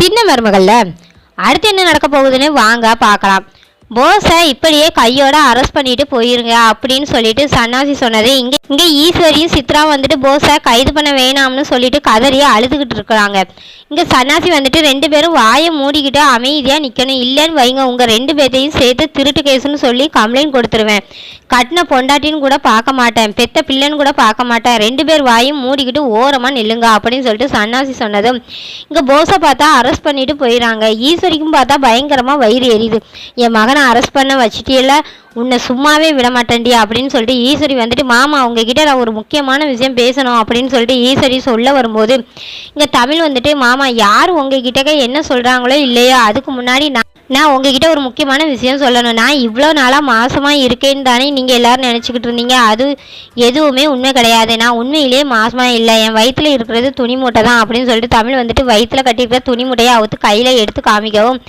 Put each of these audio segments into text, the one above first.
சின்ன மருமகள்ல அடுத்து என்ன நடக்க போகுதுன்னு வாங்க பார்க்கலாம். போஸை இப்படியே கையோட அரெஸ்ட் பண்ணிட்டு போயிருங்க அப்படின்னு சொல்லிட்டு சன்னாசி சொன்னது. இங்கே இங்கே ஈஸ்வரியும் சித்ரா வந்துட்டு போஸை கைது பண்ண வேணாம்னு சொல்லிட்டு கதறிய அழுதுகிட்டு இருக்கிறாங்க. இங்கே சன்னாசி வந்துட்டு ரெண்டு பேரும் வாயை மூடிக்கிட்டு அமைதியாக நிற்கணும் இல்லைன்னு வைங்க உங்கள் ரெண்டு பேர்த்தையும் சேர்த்து திருட்டு கேஸுன்னு சொல்லி கம்ப்ளைண்ட் கொடுத்துருவேன். கட்டின பொண்டாட்டின்னு கூட பார்க்க மாட்டேன். பெத்த பிள்ளைன்னு கூட பார்க்க மாட்டேன். ரெண்டு பேர் வாயும் மூடிக்கிட்டு ஓரமாக நில்லுங்க அப்படின்னு சொல்லிட்டு சன்னாசி சொன்னதும் இங்கே போஸை பார்த்தா அரெஸ்ட் பண்ணிட்டு போயிடறாங்க ஈஸ்வரிக்கும் பார்த்தா பயங்கரமாக வயிறு எரியுது. என் மகனை அரெஸ்ட் பண்ண வச்சிட்டியல உன்னை சும்மாவே விட மாட்டேன்டி அப்படின்னு சொல்லிட்டு ஈஸ்வரி வந்துட்டு மாமா உங்ககிட்ட நான் ஒரு முக்கியமான விஷயம் பேசணும் அப்படின்னு சொல்லிட்டு ஈஸ்வரி சொல்ல வரும்போது இங்கே தமிழ் வந்துட்டு மாமா யார் உங்ககிட்ட என்ன சொல்கிறாங்களோ இல்லையோ அதுக்கு முன்னாடி நான் நான் உங்ககிட்ட ஒரு முக்கியமான விஷயம் சொல்லணும். நான் இவ்வளோ நாளாக மாசமாக இருக்கேன்னு தானே நீங்கள் எல்லோரும் நினச்சிக்கிட்டு இருந்தீங்க. அது எதுவுமே உண்மை கிடையாது. நான் உண்மையிலேயே மாசமாக இல்லை. என் வயிற்றில் இருக்கிறது துணி மூட்டை தான் அப்படின்னு சொல்லிட்டு தமிழ் வந்துட்டு வயிற்றில் கட்டியிருக்கிற துணி மூட்டையை அவுத்து கையில் எடுத்து காமிக்கவும்.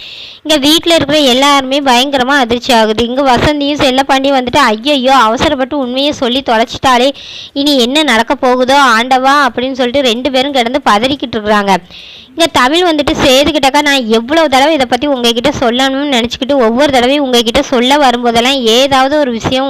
இங்கே வீட்டில் இருக்கிற எல்லாருமே பயங்கரமாக அதிர்ச்சி ஆகுது. இங்கே வசந்தியும் செல்லப்பாண்டியும் வந்துட்டு ஐயையோ அவசரப்பட்டு உண்மையை சொல்லி தொலைச்சிட்டாலே இனி என்ன நடக்க போகுதோ ஆண்டவா அப்படின்னு சொல்லிட்டு ரெண்டு பேரும் கிடந்து பதறிக்கிட்டு இருக்கிறாங்க. இங்கே தமிழ் வந்துட்டு சேதுக்கிட்டக்கா நான் எவ்வளோ தடவை இதை பற்றி உங்ககிட்ட சொல்லணும்னு நினச்சிக்கிட்டு ஒவ்வொரு தடவையும் உங்ககிட்ட சொல்ல வரும்போதெல்லாம் ஏதாவது ஒரு விஷயம்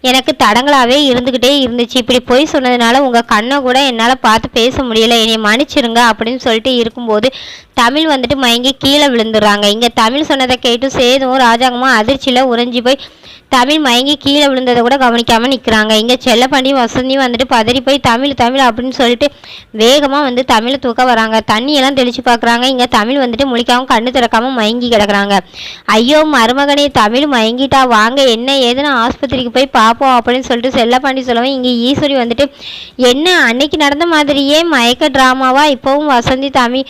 எனக்கு தடங்களாகவே இருந்துக்கிட்டே இருந்துச்சு. இப்படி போய் சொன்னதுனால உங்கள் கண்ணை கூட என்னால் பார்த்து பேச முடியல. என்னை மன்னிச்சிருங்க அப்படின்னு சொல்லிட்டு இருக்கும்போது தமிழ் வந்துட்டு மயங்கி கீழே விழுந்துடுறாங்க. இங்கே தமிழ் சொன்னதை கேட்டு சேதும் ராஜாங்கமும் அதிர்ச்சியில் உறைஞ்சி போய் தமிழ் மயங்கி கீழே விழுந்ததை கூட கவனிக்காமல் நிற்கிறாங்க இங்கே செல்லப்பாண்டி வசந்தியும் வந்துட்டு பதறி போய் தமிழ் தமிழ் அப்படின்னு சொல்லிட்டு வேகமாக வந்து தமிழை தூக்க வராங்க. தண்ணியெல்லாம் தெளிச்சு பார்க்குறாங்க இங்கே தமிழ் வந்துட்டு முழிக்காமல் கண்ணு திறக்காம மயங்கி கிடக்குறாங்க. ஐயோ மருமகனே தமிழ் மயங்கிட்டா வாங்க என்ன ஏதுன்னு ஆஸ்பத்திரிக்கு போய் பார்ப்போம் அப்படின்னு சொல்லிட்டு செல்லப்பாண்டி சொல்லவும் இங்கே ஈஸ்வரி வந்துட்டு என்ன அன்னைக்கு நடந்த மாதிரியே மயக்க ட்ராமாவா இப்போவும் வசந்தி தமிழ்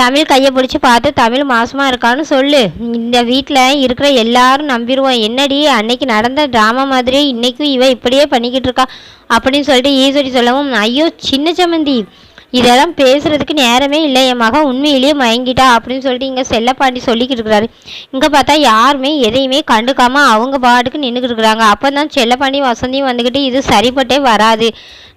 தமிழ் கையை பிடிச்சி பார்த்து தமிழ் மாசமாக இருக்கான்னு சொல்லு. இந்த வீட்டில் இருக்கிற எல்லாரும் நம்பிடுவோம் என்னடி அன்னைக்கு நடந்த ட்ராமா மாதிரியே இன்றைக்கும் இவ இப்படியே பண்ணிக்கிட்டு இருக்கா? அப்படின்னு சொல்லிட்டு ஈஸ்வரி சொல்லவும் ஐயோ சின்ன சம்மந்தி இதெல்லாம் பேசுகிறதுக்கு நேரமே இல்லை. என் மகன் உண்மையிலேயே மயங்கிட்டா. அப்படின்னு சொல்லிட்டு இங்கே செல்லப்பாண்டி சொல்லிக்கிட்டு இருக்கிறாரு. இங்கே பார்த்தா யாருமே எதையுமே கண்டுக்காமல் அவங்க பாட்டுக்கு நின்றுக்கிட்டு இருக்கிறாங்க. அப்போ தான் செல்லப்பாண்டி வசந்தியும் வந்துக்கிட்டு இது சரிப்பட்டே வராது.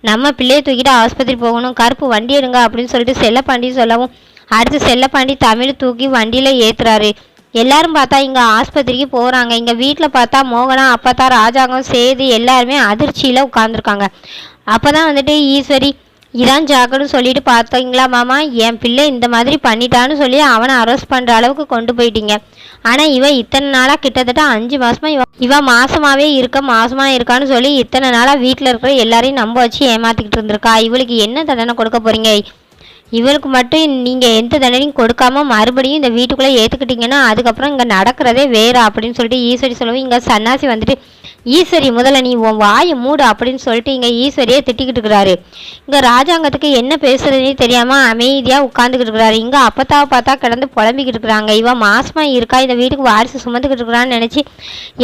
நம்ம பிள்ளையை தூக்கிட்டு ஆஸ்பத்திரி போகணும். கருப்பு வண்டி எடுங்க. அப்படின்னு சொல்லிட்டு செல்லப்பாண்டி சொல்லவும் அடுத்து செல்லப்பாண்டி தமிழ் தூக்கி வண்டியில் ஏற்றுறாரு எல்லாரும் பார்த்தா இங்கே ஆஸ்பத்திரிக்கு போகிறாங்க இங்கே வீட்டில் பார்த்தா மோகனா அப்பத்தா ராஜாங்கம் சேது எல்லாருமே அதிர்ச்சியில் உட்காந்துருக்காங்க அப்போ தான் வந்துட்டு ஈஸ்வரி இதான் ஜாக்கன்னு சொல்லிட்டு பார்த்தீங்களா மாமா? என் பிள்ளை இந்த மாதிரி பண்ணிட்டான்னு சொல்லி அவனை அரெஸ்ட் பண்ணுற அளவுக்கு கொண்டு போயிட்டீங்க. ஆனால் இவன் இத்தனை நாளாக கிட்டத்தட்ட அஞ்சு மாதமாக இவ இவன் மாசமாகவே இருக்க மாசமாக இருக்கான்னு சொல்லி இத்தனை நாளாக வீட்டில் இருக்கிற எல்லாரையும் நம்ப வச்சு ஏமாற்றிக்கிட்டு இருந்திருக்கா. இவளுக்கு என்ன தண்டனை கொடுக்க போகிறீங்க இவளுக்கு மட்டும் நீங்கள் எந்த தண்டனையும் கொடுக்காம மறுபடியும் இந்த வீட்டுக்குள்ளே ஏற்றுக்கிட்டீங்கன்னா அதுக்கப்புறம் இங்கே நடக்கிறதே வேறு அப்படின்னு சொல்லிட்டு ஈஸ்வரி சொல்லவும் இங்கே சன்னாசி வந்துட்டு ஈஸ்வரி முதல்ல நீ உன் வாயை மூடு அப்படின்னு சொல்லிட்டு இங்கே ஈஸ்வரியே திட்டிக்கிட்டு இருக்கிறாரு. இங்கே ராஜாங்கத்துக்கு என்ன பேசுறதுன்னு தெரியாமல் அமைதியாக உட்காந்துக்கிட்டு இருக்கிறாரு. இங்கே அப்பத்தாவை பார்த்தா கிடந்து புலம்பிக்கிட்டு இருக்கிறாங்க. இவன் மாசமாக இருக்கா? இந்த வீட்டுக்கு வாரிசு சுமந்துக்கிட்டு இருக்கிறான்னு நினச்சி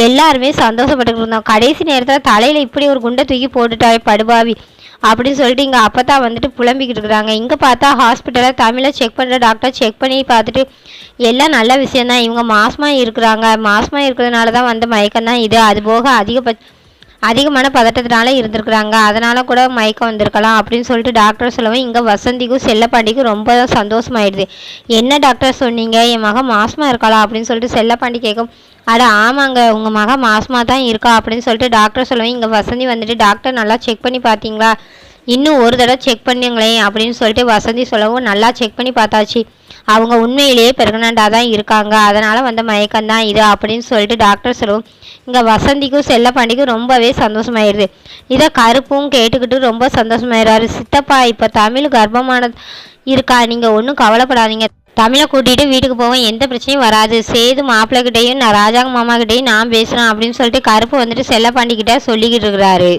எல்லாருமே சந்தோஷப்பட்டுக்கிட்டு இருந்தோம். கடைசி நேரத்தில் தலையில் இப்படி ஒரு குண்டை தூக்கி போட்டுட்டாரு படுபாவி. அப்படின்னு சொல்லிட்டு இங்கே அப்பத்தா வந்துட்டு புலம்பிக்கிட்டு இருக்கிறாங்க. இங்கே பார்த்தா ஹாஸ்பிட்டலில் தமிழை செக் பண்ணுற டாக்டர் செக் பண்ணி பார்த்துட்டு எல்லாம் நல்ல விஷயந்தான் இவங்க மாசமாக இருக்கிறாங்க. மாசமாக இருக்கிறதுனால தான் வந்து மயக்கம் தான் இது. அது போக அதிகபட்ச அதிகமான பதட்டத்தினால இருந்திருக்கிறாங்க. அதனால கூட மயக்கம் வந்திருக்கலாம் அப்படின்னு சொல்லிட்டு டாக்டர் சொல்லவும் இங்கே வசந்திக்கும் செல்லப்பாண்டிக்கும் ரொம்ப சந்தோஷமாயிடுது. என்ன டாக்டர் சொன்னீங்க? என் மகன் மாசமாக இருக்காளா? அப்படின்னு சொல்லிட்டு செல்லப்பாண்டி கேட்கும். அட ஆமாங்க. உங்கள் மகன் மாசமாக தான் இருக்கா? அப்படின்னு சொல்லிட்டு டாக்டர் சொல்லவும் இங்கே வசந்தி வந்துட்டு டாக்டர் நல்லா செக் பண்ணி பார்த்தீங்களா இன்னும் ஒரு தடவை செக் பண்ணுங்களேன். அப்படின்னு சொல்லிட்டு வசந்தி சொல்லவும் நல்லா செக் பண்ணி பார்த்தாச்சு. அவங்க உண்மையிலேயே பிரெக்னண்ட்டாக தான் இருக்காங்க. அதனால் வந்த மயக்கம்தான் இது அப்படின்னு சொல்லிட்டு டாக்டர் சொல்லுவோம் இங்கே வசந்திக்கும் செல்லப்பாண்டிக்கும் ரொம்பவே சந்தோஷமாயிருது. இதை கருப்பும் கேட்டுக்கிட்டு ரொம்ப சந்தோஷமாயிடுறாரு. சித்தப்பா இப்போ தமிழ் கர்ப்பமான இருக்கா? நீங்கள் ஒன்றும் கவலைப்படாதீங்க. தமிழை கூட்டிகிட்டு வீட்டுக்கு போவோம். எந்த பிரச்சனையும் வராது. சேது மாப்பிள்ளைகிட்டையும் நான் ராஜாங்க மாமாக்கிட்டையும் நான் பேசுகிறேன் அப்படின்னு சொல்லிட்டு கருப்பு வந்துட்டு செல்லப்பாண்டிக்கிட்ட சொல்லிக்கிட்டு இருக்கிறாரு.